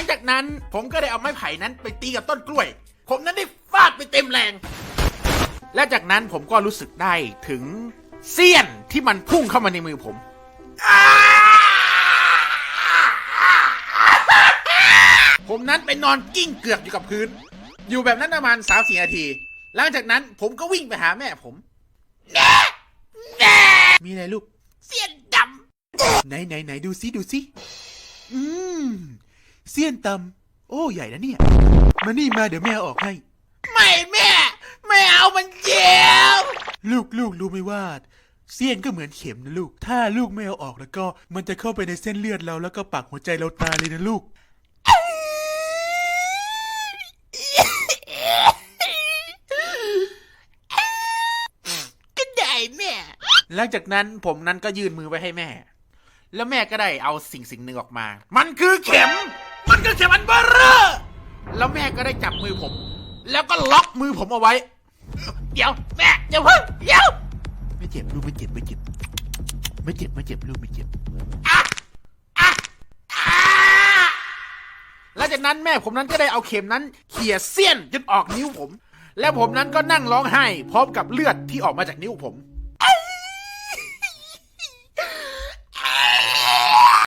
งจากนั้นผมก็ได้เอาไม้ไผ่นั้นไปตีกับต้นกล้วย ผมนั้นได้ฟาดไปเต็มแรง และจากนั้นผมก็รู้สึกได้ถึงเสี้ยนที่มันพุ่งเข้ามาในมือผมผมนั้นไปนอนกิ้งเกือกอยู่กับพื้น อยู่แบบนั้นประมาณสามสี่นาที หลังจากนั้นผมก็วิ่งไปหาแม่ผมแม่แม่มีอะไรลูก เสี้ยนดำไหนไหนไหนดูซิดูซิ อืม เสี้ยนตำโอ้ใหญ่นะเนี่ย มานี่มาเดี๋ยวแม่เอาออกให้ ไม่แม่ ไม่เอามันเจ็บลูกลูกรู้ไหมว่าเสี้ยนก็เหมือนเข็มนะลูก ถ้าลูกไม่เอาออกแล้วก็ มันจะเข้าไปในเส้นเลือดเราแล้วก็ปักหัวใจเราตายเลยนะลูก ก็ได้แม่ หลังจากนั้นผมนั้นก็ยื่นมือไปให้แม่ แล้วแม่ก็ได้เอาสิ่งสิ่งหนึ่งออกมา มันคือเข็ม มันคือเข็มอันเบอร์เรอร์แล้วแม่ก็ได้จับมือผม แล้วก็ล็อกมือผมเอาไว้ เดี๋ยวแม่เดี๋ยวเพิ่งเดี๋ยวไม่เจ็บลูกไม่เจ็บไม่เจ็บ ไม่เจ็บไม่เจ็บลูกไม่เจ็บอะอะอะแล้วจากนั้นแม่ผมนั้นก็ได้เอาเข็มนั้นเขี่ยเสี้ยนจนออกนิ้วผม และผมนั้นก็นั่งร้องไห้พร้อมกับเลือดที่ออกมาจากนิ้วผม